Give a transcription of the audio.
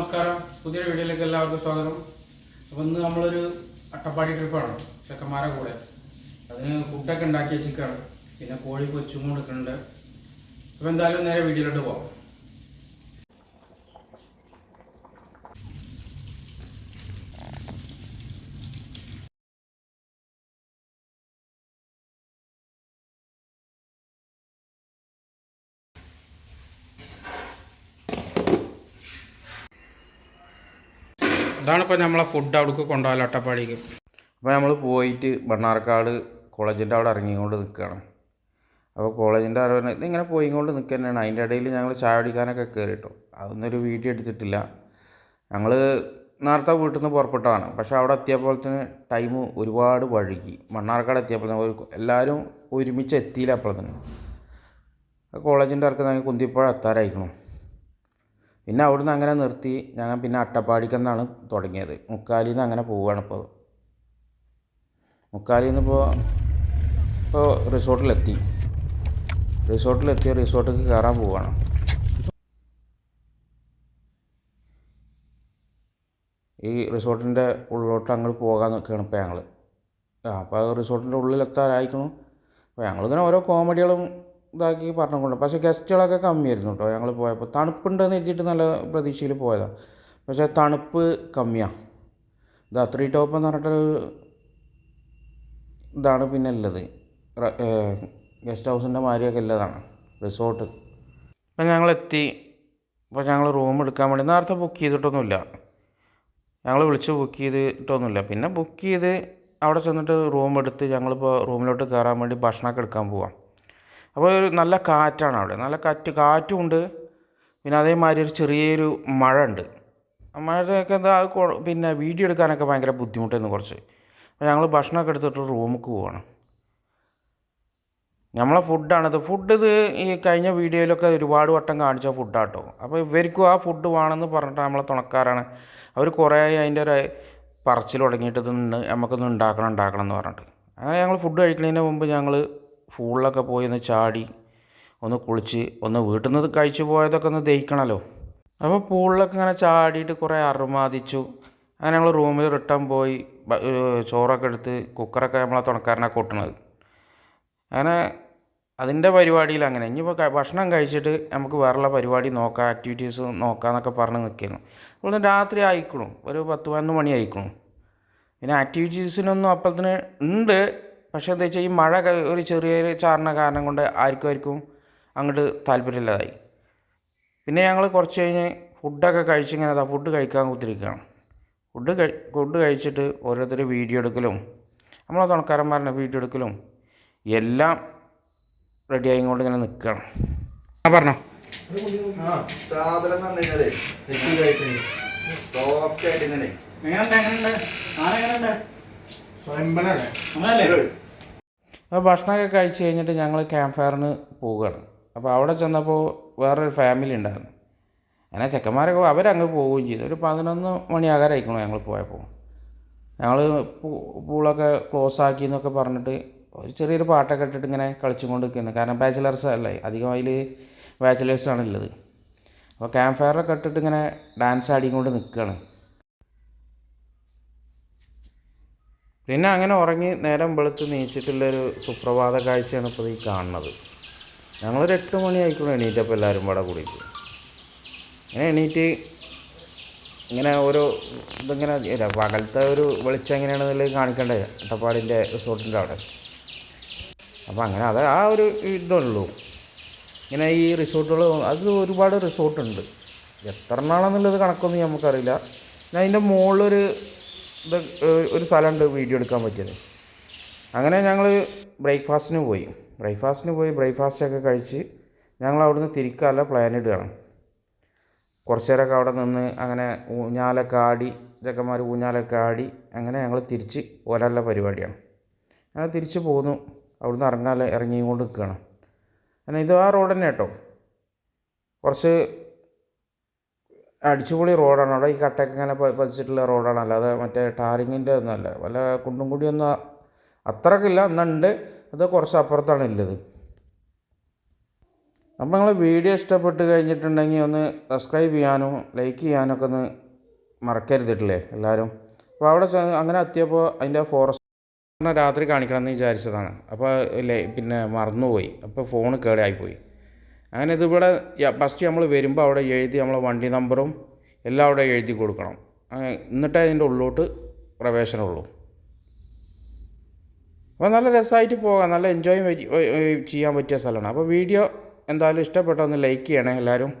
നമസ്കാരം. പുതിയൊരു വീഡിയോയിലേക്ക് എല്ലാവർക്കും സ്വാഗതം. അപ്പോൾ ഇന്ന് നമ്മളൊരു അട്ടപ്പാടി ട്രിപ്പാണ് ചെക്കന്മാരെ കൂടെ. അതിന് ഫുഡൊക്കെ ഉണ്ടാക്കി വെച്ചിരിക്കുകയാണ് പിന്നെ കോഴി കൊച്ചും കൊടുക്കുന്നുണ്ട് അപ്പോൾ എന്തായാലും നേരെ വീഡിയോയിലോട്ട് പോകാം ഇതാണ് ഇപ്പോൾ നമ്മളെ ഫുഡ് അവിടേക്ക് കൊണ്ടുപോകാൻ അട്ടപ്പാടിക്ക്. അപ്പോൾ നമ്മൾ പോയിട്ട് ബണ്ണാർക്കാട് കോളേജിന്റെ അവിടെ ഇറങ്ങിക്കൊണ്ട് നിൽക്കുകയാണ് അപ്പോൾ കോളേജിന്റെ അവിടെ ഇതിങ്ങനെ പോയിക്കൊണ്ട് നിൽക്കുക തന്നെയാണ് അതിന്റെ ഇടയിൽ ഞങ്ങൾ ചായ അടിക്കാനൊക്കെ കയറി കേട്ടോ അതൊന്നും ഒരു വീഡിയോ എടുത്തിട്ടില്ല. ഞങ്ങൾ നേരത്തെ വീട്ടിൽ നിന്ന് പുറപ്പെട്ടതാണ്. പക്ഷേ അവിടെ തന്നെ ടൈം ഒരുപാട് വഴുകി. മണ്ണാർക്കാട് എത്തിയപ്പോൾ ഒരു എല്ലാവരും ഒരുമിച്ച് എത്തിയില്ല അപ്പോൾ തന്നെ. കോളേജിന്റെ ഇറക്കുന്ന കുന്തിപ്പുഴ എത്താറായിരിക്കണം പിന്നെ അവിടുന്ന് അങ്ങനെ നിർത്തി. ഞങ്ങൾ പിന്നെ അട്ടപ്പാടിക്കെന്നാണ് തുടങ്ങിയത്. മുക്കാലിൽ നിന്ന് അങ്ങനെ പോവുകയാണ് ഇപ്പോൾ മുക്കാലിൽ നിന്ന് ഇപ്പോൾ റിസോർട്ടിലെത്തി. റിസോർട്ടിലെത്തി റിസോർട്ടിലേക്ക് കയറാൻ പോവുകയാണ് ഈ റിസോർട്ടിന്റെ ഉള്ളിലോട്ട് അങ്ങോട്ട് പോകാൻ നിൽക്കുകയാണ് ഇപ്പോൾ ഞങ്ങൾ ആ അപ്പോൾ റിസോർട്ടിന്റെ ഉള്ളിലെത്താറായിരിക്കണം അപ്പോൾ ഞങ്ങളിങ്ങനെ ഓരോ കോമഡികളും ഇതാക്കി പറഞ്ഞുകൊണ്ട്. പക്ഷേ ഗസ്റ്റുകളൊക്കെ കമ്മിയായിരുന്നു കേട്ടോ ഞങ്ങൾ പോയപ്പോൾ. തണുപ്പുണ്ടെന്ന് എഴുതിയിട്ട് നല്ല പ്രതീക്ഷയിൽ പോയതാണ് പക്ഷേ തണുപ്പ് കമ്മിയാണ് ഇത് ത്രീ ടോപ്പ് എന്ന് പറഞ്ഞിട്ടൊരു ഇതാണ് പിന്നെ ഉള്ളത്. ഗസ്റ്റ് ഹൗസിന്റെ മാതിരിയൊക്കെ ഉള്ളതാണ്. റിസോർട്ട്. അപ്പം ഞങ്ങൾ എത്തി അപ്പോൾ ഞങ്ങൾ റൂം എടുക്കാൻ വേണ്ടി നേരത്തെ ബുക്ക് ചെയ്തിട്ടൊന്നുമില്ല. ഞങ്ങൾ വിളിച്ച് ബുക്ക് ചെയ്തിട്ടൊന്നുമില്ല. പിന്നെ ബുക്ക് ചെയ്ത് അവിടെ ചെന്നിട്ട് റൂം എടുത്ത് ഞങ്ങളിപ്പോൾ റൂമിലോട്ട് കയറാൻ വേണ്ടി ഭക്ഷണമൊക്കെ എടുക്കാൻ പോവാം. അപ്പോൾ ഒരു നല്ല കാറ്റാണ് അവിടെ. നല്ല കാറ്റ് കാറ്റുമുണ്ട് പിന്നെ അതേമാതിരി ഒരു ചെറിയൊരു മഴ ഉണ്ട് മഴയൊക്കെ എന്താ പിന്നെ വീഡിയോ എടുക്കാനൊക്കെ ഭയങ്കര ബുദ്ധിമുട്ടായിരുന്നു കുറച്ച്. അപ്പോൾ ഞങ്ങൾ ഭക്ഷണമൊക്കെ എടുത്തിട്ട് റൂമിലേക്ക് പോവാണ്. നമ്മളെ ഫുഡാണിത് ഫുഡ് ഇത് ഈ കഴിഞ്ഞ വീഡിയോയിലൊക്കെ ഒരുപാട് വട്ടം കാണിച്ച ഫുഡാട്ടോ. അപ്പോൾ ഇവർക്കും ആ ഫുഡ് വേണമെന്ന് പറഞ്ഞിട്ട് നമ്മളെ തുണക്കാരാണ്. അവർ കുറേ അതിന്റെ ഒരു പറച്ചിൽ തുടങ്ങിയിട്ട് നിന്ന് നമുക്കൊന്ന് ഉണ്ടാക്കണം ഉണ്ടാക്കണം എന്ന് പറഞ്ഞിട്ട്. അങ്ങനെ ഞങ്ങൾ ഫുഡ് കഴിക്കുന്നതിന് മുമ്പ് ഞങ്ങൾ ഫൂളിലൊക്കെ പോയി ഒന്ന് ചാടി ഒന്ന് കുളിച്ച് ഒന്ന് വീട്ടിൽ നിന്ന് കഴിച്ചു പോയതൊക്കെ ഒന്ന് ദഹിക്കണമല്ലോ അപ്പോൾ പൂളിലൊക്കെ ഇങ്ങനെ ചാടിയിട്ട് കുറേ അറുമാദിച്ചു. അങ്ങനെ ഞങ്ങൾ റൂമിൽ റിട്ടേൺ പോയി ചോറൊക്കെ എടുത്ത് കുക്കറൊക്കെ നമ്മളെ തുണക്കാരനെ കൊട്ടണത്. അങ്ങനെ അതിന്റെ പരിപാടിയിൽ അങ്ങനെ. ഇനിയിപ്പോൾ ഭക്ഷണം കഴിച്ചിട്ട് നമുക്ക് വേറെയുള്ള പരിപാടി നോക്കാം ആക്ടിവിറ്റീസ് നോക്കാമെന്നൊക്കെ പറഞ്ഞ് നിൽക്കുന്നു. അപ്പോൾ രാത്രി ആയിക്കണു. ഒരു പത്ത് പതിനൊന്ന് മണി ആയിക്കണു. പിന്നെ ആക്ടിവിറ്റീസിനൊന്നും അപ്പോഴത്തിന് ഉണ്ട്. പക്ഷേ എന്താ വെച്ചാൽ ഈ മഴ ഒരു ചെറിയൊരു ചാറിന കാരണം കൊണ്ട് ആർക്കും ആർക്കും അങ്ങോട്ട് താല്പര്യമില്ലാതായി. പിന്നെ ഞങ്ങൾ കുറച്ച് കഴിഞ്ഞ് ഫുഡൊക്കെ കഴിച്ച് ഇങ്ങനെ അതാ ഫുഡ് കഴിക്കാൻ കുത്തിരിക്കുകയാണ് ഫുഡ് കഴി ഫുഡ് കഴിച്ചിട്ട് ഓരോരുത്തർ വീഡിയോ എടുക്കലും നമ്മളെ തുണക്കാരന്മാരുടെ വീഡിയോ എടുക്കലും എല്ലാം റെഡിയായി കൊണ്ട് ഇങ്ങനെ നിൽക്കുകയാണ് ആ പറഞ്ഞോ. സാധനം എന്ന് പറഞ്ഞു കഴിഞ്ഞാലേ സോഫ്റ്റ് ആയിട്ട് ഇങ്ങനെ എങ്ങനെയുണ്ട്? എങ്ങനെയുണ്ട് അപ്പോൾ ഭക്ഷണമൊക്കെ കഴിച്ച് കഴിഞ്ഞിട്ട് ഞങ്ങൾ ക്യാമ്പ് ഫയറിന് പോവുകയാണ്. അപ്പോൾ അവിടെ ചെന്നപ്പോൾ വേറൊരു ഫാമിലി ഉണ്ടായിരുന്നു. അങ്ങനെ ചെക്കന്മാരൊക്കെ അവരങ്ങ് പോവുകയും ചെയ്തു. ഒരു പതിനൊന്ന് മണിയാകാരായിക്കണു ഞങ്ങൾ പോയപ്പോൾ ഞങ്ങൾ പൂളൊക്കെ ക്ലോസ് ആക്കി എന്നൊക്കെ പറഞ്ഞിട്ട് ഒരു ചെറിയൊരു പാട്ടൊക്കെ ഇട്ടിട്ട് ഇങ്ങനെ കളിച്ചും കൊണ്ട് നിൽക്കുന്നത് കാരണം ബാച്ചിലേഴ്സ് അല്ലേ? അധികം അതിൽ ബാച്ചിലേഴ്സാണ് ഉള്ളത് അപ്പോൾ ക്യാമ്പ് ഫയറൊക്കെ ഇട്ടിട്ട് ഇങ്ങനെ ഡാൻസ് ആടിക്കൊണ്ട് നിൽക്കുകയാണ് പിന്നെ അങ്ങനെ ഉറങ്ങി നേരം വെളുത്ത് നീച്ചിട്ടുള്ളൊരു സുപ്രഭാത കാഴ്ചയാണ് ഇപ്പോൾ ഈ കാണുന്നത്. ഞങ്ങളൊരു എട്ട് മണി ആയിക്കൂടെ എണീറ്റപ്പോൾ എല്ലാവരും ഇവിടെ കൂടിയിട്ട്. ഇങ്ങനെ എണീറ്റ് ഇങ്ങനെ ഓരോ ഇതിങ്ങനെ പകലത്തെ ഒരു വെളിച്ചം എങ്ങനെയാണെന്നുള്ളത് കാണിക്കണ്ടേ? അട്ടപ്പാടിന്റെ റിസോർട്ടിന്റെ അവിടെ. അപ്പോൾ അങ്ങനെ അത് ആ ഒരു ഇതുള്ളൂ. ഇങ്ങനെ ഈ റിസോർട്ടുകൾ അത് ഒരുപാട് റിസോർട്ടുണ്ട്. എത്ര എണ്ണാണെന്നുള്ളത് കണക്കൊന്നും നമുക്കറിയില്ല പിന്നെ അതിന്റെ മുകളിലൊരു ഇത് ഒരു സ്ഥലമുണ്ട് വീഡിയോ എടുക്കാൻ പറ്റിയത്. അങ്ങനെ ഞങ്ങൾ ബ്രേക്ക്ഫാസ്റ്റിന് പോയി. ബ്രേക്ക്ഫാസ്റ്റിന് പോയി ബ്രേക്ക്ഫാസ്റ്റൊക്കെ കഴിച്ച് ഞങ്ങൾ അവിടുന്ന് തിരിക്കാനുള്ള പ്ലാൻ ഇടുകയാണ്. കുറച്ച് നേരമൊക്കെ അവിടെ നിന്ന് അങ്ങനെ ഊഞ്ഞാലൊക്കെ ആടി ചെക്കന്മാർ ഊഞ്ഞാലൊക്കെ ആടി അങ്ങനെ ഞങ്ങൾ തിരിച്ച് പോരാനുള്ള പരിപാടിയാണ്. അങ്ങനെ തിരിച്ച് പോന്നു. അവിടുന്ന് ഇറങ്ങാൻ ഇറങ്ങിക്കൊണ്ട് നിൽക്കുകയാണ്. അങ്ങനെ ഇത് ആ റോഡ് തന്നെ കേട്ടോ. കുറച്ച് അടിച്ചുപൊളി റോഡാണ്. അവിടെ ഈ കട്ടയൊക്കെ ഇങ്ങനെ പതിച്ചിട്ടുള്ള റോഡാണ്. അല്ലാതെ മറ്റേ ടാറിങ്ങിന്റെ ഒന്നുമല്ല വല്ല കുണ്ടും കുടിയൊന്നും അത്രക്കില്ല എന്നുണ്ട് അത് കുറച്ച് അപ്പുറത്താണ് ഉള്ളത്. അപ്പം നിങ്ങൾ വീഡിയോ ഇഷ്ടപ്പെട്ട് കഴിഞ്ഞിട്ടുണ്ടെങ്കിൽ ഒന്ന് സബ്സ്ക്രൈബ് ചെയ്യാനും ലൈക്ക് ചെയ്യാനും ചെയ്യാനൊക്കെ ഒന്ന് മറക്കരുതിട്ടില്ലേ എല്ലാവരും അപ്പോൾ അവിടെ അങ്ങനെ എത്തിയപ്പോൾ അതിന്റെ ഫോറസ്റ്റ് രാത്രി കാണിക്കണം എന്ന് വിചാരിച്ചതാണ് അപ്പോൾ പിന്നെ മറന്നുപോയി. അപ്പോൾ ഫോൺ കേടായിപ്പോയി. അങ്ങനെ ഇതിവിടെ ഫസ്റ്റ് നമ്മൾ വരുമ്പോൾ അവിടെ എഴുതി നമ്മൾ വണ്ടി നമ്പറും എല്ലാം അവിടെ എഴുതി കൊടുക്കണം. എന്നിട്ടേ അതിന്റെ ഉള്ളിലോട്ട് പ്രവേശനമുള്ളൂ. അപ്പോൾ നല്ല രസമായിട്ട് പോകാം. നല്ല എൻജോയ് ചെയ്യാൻ പറ്റിയ സ്ഥലമാണ്. അപ്പോൾ വീഡിയോ എന്തായാലും ഇഷ്ടപ്പെട്ടൊന്ന് ലൈക്ക് ചെയ്യണേ എല്ലാവരും.